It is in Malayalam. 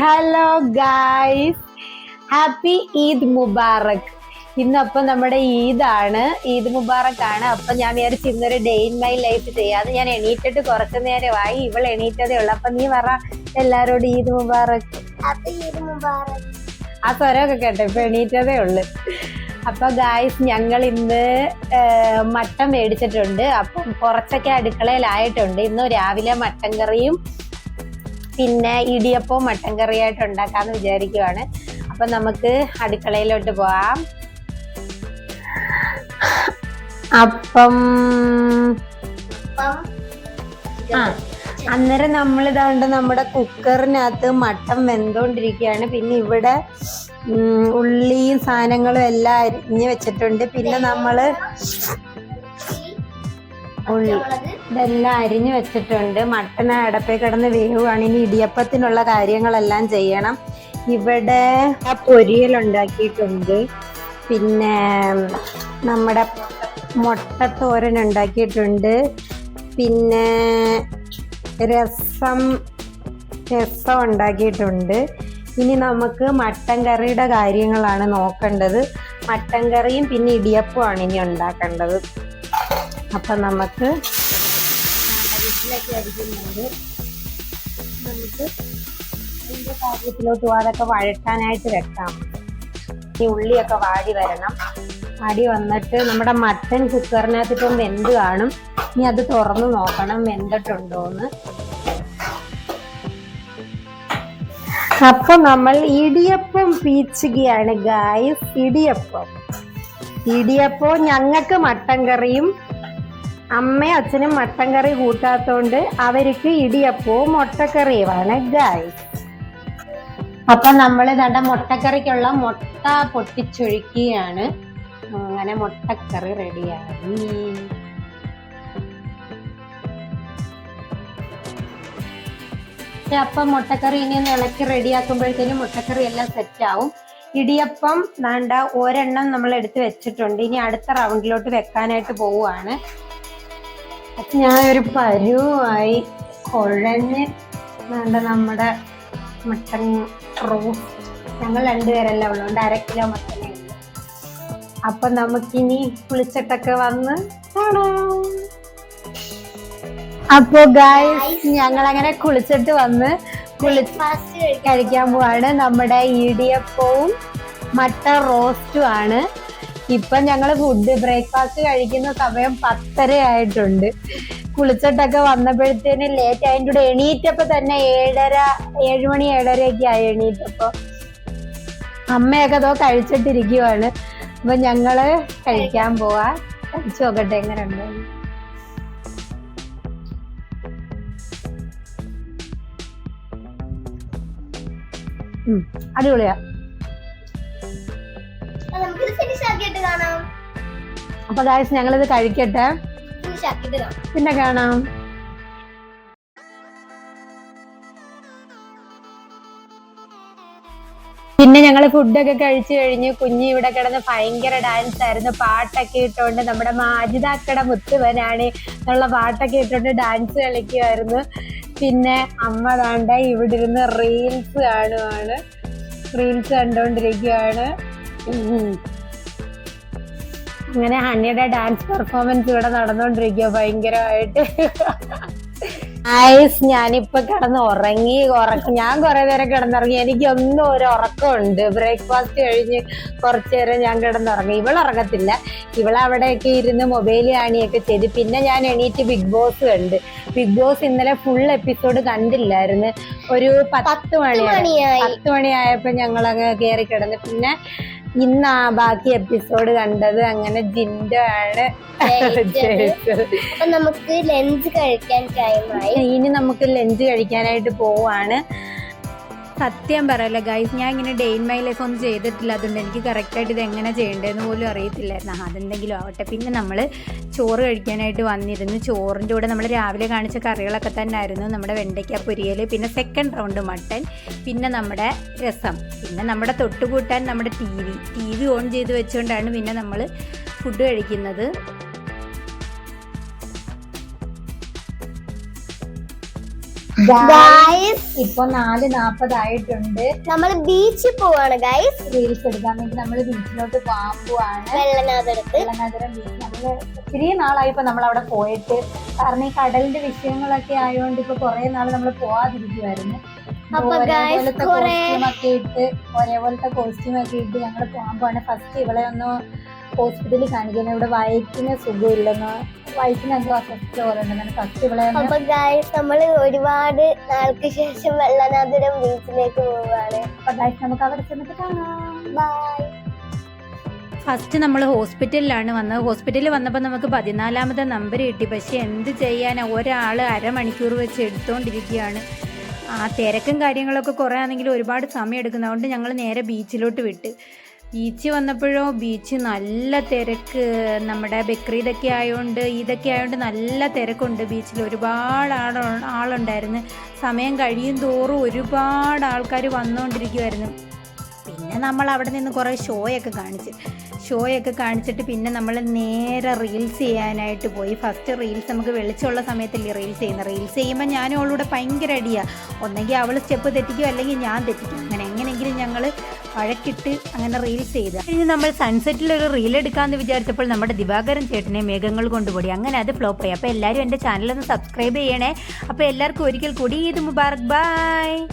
Hello guys happy Eid Mubarak ഇന്നപ്പം നമ്മുടെ ഈദാണ്. ഈദ് മുബാറക് ആണ് അപ്പം ഞാൻ വിചാരിച്ചു ഇന്നൊരു ഡേ ഇൻ മൈ ലൈഫ് ചെയ്യാതെ ഞാൻ എണീറ്റിട്ട് കുറച്ച് നേരമായി ഇവൾ എണീറ്റതേ ഉള്ളു. അപ്പൊ നീ പറ എല്ലാരോടും ഈദ് മുബാറക്. ഈദ് മുബാറക് ആ സ്വരമൊക്കെ കേട്ടോ ഇപ്പൊ എണീറ്റതേ ഉള്ളു. അപ്പൊ ഗായ്സ് ഞങ്ങൾ ഇന്ന് മട്ടൻ മേടിച്ചിട്ടുണ്ട്. അപ്പം കുറച്ചൊക്കെ അടുക്കളയിലായിട്ടുണ്ട്. ഇന്ന് രാവിലെ മട്ടൻ കറിയും പിന്നെ ഇടിയപ്പവും മട്ടൻ കറിയായിട്ട് ഉണ്ടാക്കാന്ന് വിചാരിക്കുവാണ്. അപ്പൊ നമുക്ക് അടുക്കളയിലോട്ട് പോവാം. അപ്പം ആ അന്നേരം നമ്മൾ ഇതാണ്ട് നമ്മുടെ കുക്കറിനകത്ത് മട്ടൻ വെന്തോണ്ടിരിക്കുകയാണ് പിന്നെ ഇവിടെ ഉള്ളിയും സാധനങ്ങളും എല്ലാം അരിഞ്ഞ് വെച്ചിട്ടുണ്ട്. പിന്നെ നമ്മൾ ഇതെല്ലാം അരിഞ്ഞു വെച്ചിട്ടുണ്ട്. മട്ടൻ അടപ്പേ കിടന്ന് വേവുകയാണ്. ഇനി ഇടിയപ്പത്തിനുള്ള കാര്യങ്ങളെല്ലാം ചെയ്യണം. ഇവിടെ ആ പൊരിയൽ ഉണ്ടാക്കിയിട്ടുണ്ട്. പിന്നെ നമ്മുടെ മുട്ടത്തോരൻ ഉണ്ടാക്കിയിട്ടുണ്ട്. പിന്നെ രസം രസം ഉണ്ടാക്കിയിട്ടുണ്ട്. ഇനി നമുക്ക് മട്ടൻ കറിയുടെ കാര്യങ്ങളാണ് നോക്കേണ്ടത്. മട്ടൻ കറിയും പിന്നെ ഇടിയപ്പമാണ് ഇനി ഉണ്ടാക്കേണ്ടത്. അപ്പം നമുക്ക് വീട്ടിലൊക്കെ അടിക്കുന്നുണ്ട് നമുക്ക്. അതൊക്കെ വഴട്ടാനായിട്ട് വെക്കാം. ഈ ഉള്ളിയൊക്കെ വാടി വരണം. വാടി വന്നിട്ട് നമ്മുടെ മട്ടൻ കുക്കറിനകത്ത് ഇപ്പം വെന്ത് കാണും. ഇനി അത് തുറന്ന് നോക്കണം വെന്തിട്ടുണ്ടോന്ന്. അപ്പൊ നമ്മൾ ഇടിയപ്പം പീച്ചുകയാണ് ഗായ് ഇടിയപ്പം. ഇടിയപ്പം ഞങ്ങൾക്ക് മട്ടൻ കറിയും അമ്മയും അച്ഛനും മട്ടൻ കറി കൂട്ടാത്തോണ്ട് അവർക്ക് ഇടിയപ്പവും മുട്ടക്കറിയുമാണ് ഗായ്സ് അപ്പൊ നമ്മൾ ഇതാണ്ട മുട്ടക്കറിക്കുള്ള മുട്ട പൊട്ടിച്ചൊഴിക്കുകയാണ് അങ്ങനെ മുട്ടക്കറി റെഡിയായി. അപ്പം മുട്ടക്കറി ഇനി ഒന്ന് ഇളക്കി റെഡിയാക്കുമ്പോഴത്തേനും മുട്ടക്കറി എല്ലാം സെറ്റ് ആവും. ഇടിയപ്പം വേണ്ട ഒരെണ്ണം നമ്മൾ എടുത്ത് വെച്ചിട്ടുണ്ട്. ഇനി അടുത്ത റൗണ്ടിലോട്ട് വെക്കാനായിട്ട് പോവുകയാണ്. ഒരു പരുവായി കുഴഞ്ഞ് വേണ്ട നമ്മുടെ മട്ടൻ റോസ് ഞങ്ങൾ രണ്ടുപേരല്ല ഉള്ളതുകൊണ്ട് അര കിലോ മട്ടനേ ഉള്ളൂ. അപ്പൊ നമുക്കിനി കുളിച്ചിട്ടൊക്കെ വന്ന് അപ്പോ ഗായ്സ് ഞങ്ങൾ അങ്ങനെ കുളിച്ചിട്ട് വന്ന് കുളി ഫാസ്റ്റ് കഴിക്കാം. കഴിക്കാൻ പോവാണ്. നമ്മുടെ ഇടിയപ്പവും മട്ടൻ റോസ്റ്റും ആണ്. ഇപ്പൊ ഞങ്ങൾ ഫുഡ് ബ്രേക്ക്ഫാസ്റ്റ് കഴിക്കുന്ന സമയം പത്തര ആയിട്ടുണ്ട്. കുളിച്ചിട്ടൊക്കെ വന്നപ്പോഴത്തേന് ലേറ്റ് അതിന്റെ കൂടെ എണീറ്റപ്പോ തന്നെ ഏഴര ഏഴുമണി ഏഴരയൊക്കെ ആയി എണീറ്റപ്പോ. അമ്മയൊക്കെ അതോ കഴിച്ചിട്ടിരിക്കുവാണ്. അപ്പൊ ഞങ്ങൾ കഴിക്കാൻ പോവാ. കഴിച്ചു നോക്കട്ടെ എങ്ങനെ ഉണ്ടോ? അടിപൊളിയാ. അപ്പൊ ഗായ്സ് ഞങ്ങളിത് കഴിക്കട്ടെ. പിന്നെ കാണാം. പിന്നെ ഞങ്ങൾ ഫുഡൊക്കെ കഴിച്ചു കഴിഞ്ഞ് കുഞ്ഞി ഇവിടെ കിടന്ന് ഭയങ്കര ഡാൻസ് ആയിരുന്നു. പാട്ടൊക്കെ ഇട്ടുകൊണ്ട് നമ്മുടെ മാജിതാക്കട മുത്തുവനാണ് എന്നുള്ള പാട്ടൊക്കെ ഇട്ടുകൊണ്ട് ഡാൻസ് കളിക്കുമായിരുന്നു പിന്നെ അമ്മ താണ്ട ഇവിടെ ഇരുന്ന് റീൽസ് കാണുവാണ്. റീൽസ് കണ്ടുകൊണ്ടിരിക്കുകയാണ്. അങ്ങനെ ഹണിയുടെ ഡാൻസ് പെർഫോമൻസ് ഇവിടെ നടന്നുകൊണ്ടിരിക്കുക ഭയങ്കരമായിട്ട്. ആയിസ് ഞാനിപ്പൊ കിടന്ന് ഉറങ്ങി ഉറക്കം ഞാൻ കുറെ നേരം കിടന്നുറങ്ങി. എനിക്കൊന്നും ഒരു ഉറക്കമുണ്ട്. ബ്രേക്ക്ഫാസ്റ്റ് കഴിഞ്ഞ് കുറച്ചു നേരം ഞാൻ കിടന്നുറങ്ങി. ഇവൾ ഉറങ്ങത്തില്ല ഇവൾ അവിടെയൊക്കെ ഇരുന്ന് മൊബൈൽ കാണിയൊക്കെ ചെയ്ത്. പിന്നെ ഞാൻ എണീറ്റ് ബിഗ് ബോസ് കണ്ട്. ബിഗ് ബോസ് ഇന്നലെ ഫുൾ എപ്പിസോഡ് കണ്ടില്ലായിരുന്നു. ഒരു പത്ത് മണി മണിയായി. പത്ത് മണിയായപ്പോ ഞങ്ങൾ അങ്ങ് കയറി കിടന്ന്. പിന്നെ ഇന്നാ ബാക്കി എപ്പിസോഡ് കണ്ടത് അങ്ങനെ ജിൻഡോ ആണ്. നമുക്ക് ലഞ്ച് കഴിക്കാൻ ടൈമായി ഇനി നമുക്ക് ലഞ്ച് കഴിക്കാനായിട്ട് പോവാണ്. സത്യം പറയല്ല ഗൈസ് ഞാൻ ഇങ്ങനെ ഡെയിൻ മൈ ലൈഫ് ഒന്നും ചെയ്തിട്ടില്ല. അതുകൊണ്ട് എനിക്ക് കറക്റ്റായിട്ട് ഇത് എങ്ങനെ ചെയ്യേണ്ടതെന്ന് പോലും അറിയത്തില്ലായിരുന്നു. അതെന്തെങ്കിലും ആവട്ടെ. പിന്നെ നമ്മൾ ചോറ് കഴിക്കാനായിട്ട് വന്നിരുന്നു. ചോറിന്റെ കൂടെ നമ്മൾ രാവിലെ കാണിച്ച കറികളൊക്കെ തന്നെ ആയിരുന്നു നമ്മുടെ വെണ്ടയ്ക്ക പൊരിയൽ പിന്നെ സെക്കൻഡ് റൗണ്ട് മട്ടൻ പിന്നെ നമ്മുടെ രസം പിന്നെ നമ്മുടെ തൊട്ടുകൂട്ടാൻ നമ്മുടെ T V. T V on ചെയ്ത് വെച്ചുകൊണ്ടാണ് പിന്നെ നമ്മൾ ഫുഡ് കഴിക്കുന്നത്. ഗൈസ് ഇപ്പൊ നാല് നാപ്പതായിട്ടുണ്ട്. നമ്മൾ ബീച്ചിൽ പോവാണ് ഗൈസ് റീൽസ് എടുക്കാൻ വേണ്ടി നമ്മൾ ബീച്ചിലോട്ട് പോകാൻ പോവാണ്. വെള്ളനഗരം ബീച്ച് നമ്മൾ ഒത്തിരി നാളായി ഇപ്പൊ നമ്മൾ അവിടെ പോയിട്ട്. കാരണം ഈ കടലിന്റെ വിഷയങ്ങളൊക്കെ ആയതുകൊണ്ട് ഇപ്പൊ കുറെ നാൾ നമ്മൾ guys, ഒരേപോലത്തെ കോസ്റ്റ്യൂം ഒക്കെ ഇട്ട് ഒരേപോലത്തെ കോസ്റ്റ്യൂം ഒക്കെ ഇട്ട് ഞങ്ങൾ പോകാൻ പോവാണ്. ഫസ്റ്റ് ഇവളെ ഒന്ന് ഹോസ്പിറ്റലിൽ കാണിക്കുന്നത് ഇവിടെ വയറ്റിന് സുഖമില്ലെന്ന് വയറ്റിന് എന്തോ അസ്വസ്ഥ പോലെ ഉണ്ടെന്നാണ് ഫസ്റ്റ് ഇവിടെ അപ്പൊ നമ്മൾ ഒരുപാട് നാൾക്ക് ശേഷം വെള്ളനാഥുരം ബീച്ചിലേക്ക് പോവാണ് അപ്പൊ ഗായ്സ് നമുക്ക് അവിടെ ചെന്നിട്ട് കാണാം. ബൈ ഫസ്റ്റ് നമ്മൾ ഹോസ്പിറ്റലിലാണ് വന്നത്. ഹോസ്പിറ്റലിൽ വന്നപ്പോൾ നമുക്ക് പതിനാലാമത്തെ നമ്പർ കിട്ടി. പക്ഷേ എന്ത് ചെയ്യാനാ? ഒരാൾ അരമണിക്കൂർ വെച്ച് എടുത്തുകൊണ്ടിരിക്കുകയാണ് ആ തിരക്കും കാര്യങ്ങളൊക്കെ കുറേ ആണെങ്കിൽ ഒരുപാട് സമയം എടുക്കുന്നതുകൊണ്ട് ഞങ്ങൾ നേരെ ബീച്ചിലോട്ട് വിട്ട്. ബീച്ച് വന്നപ്പോഴോ ബീച്ച് നല്ല തിരക്ക് നമ്മുടെ ബക്രീദൊക്കെ ആയതുകൊണ്ട് ഇതൊക്കെ ആയതുകൊണ്ട് നല്ല തിരക്കുണ്ട്. ബീച്ചിൽ ഒരുപാട് ആൾ ആളുണ്ടായിരുന്നു. സമയം കഴിയും തോറും ഒരുപാട് ആൾക്കാർ വന്നുകൊണ്ടിരിക്കുമായിരുന്നു പിന്നെ നമ്മൾ അവിടെ നിന്ന് കുറേ ഷോയൊക്കെ കാണിച്ച് ഷോയൊക്കെ കാണിച്ചിട്ട് പിന്നെ നമ്മൾ നേരെ റീൽസ് ചെയ്യാനായിട്ട് പോയി. ഫസ്റ്റ് റീൽസ് നമുക്ക് വെളിച്ചമുള്ള സമയത്തല്ലേ റീൽസ് ചെയ്യുന്നത്. റീൽസ് ചെയ്യുമ്പോൾ ഞാനും അവളൂടെ ഭയങ്കര അടിയാണ് ഒന്നെങ്കിൽ അവൾ സ്റ്റെപ്പ് തെറ്റിക്കും അല്ലെങ്കിൽ ഞാൻ തെറ്റിക്കും. വഴക്കിട്ട് അങ്ങനെ റീൽസ് ചെയ്ത്. കഴിഞ്ഞ് നമ്മൾ സൺസെറ്റിൽ ഒരു റീൽ എടുക്കാമെന്ന് വിചാരിച്ചപ്പോൾ നമ്മുടെ ദിവാകരൻ ചേട്ടനെ മേഘങ്ങൾ കൊണ്ടുപോയി അങ്ങനെ അത് ഫ്ലോപ്പ് ആയി. അപ്പോൾ എല്ലാവരും എന്റെ ചാനലൊന്ന് സബ്സ്ക്രൈബ് ചെയ്യണേ. അപ്പോൾ എല്ലാവർക്കും ഒരിക്കൽ കൂടി ഈദ് മുബാറക്. ബൈ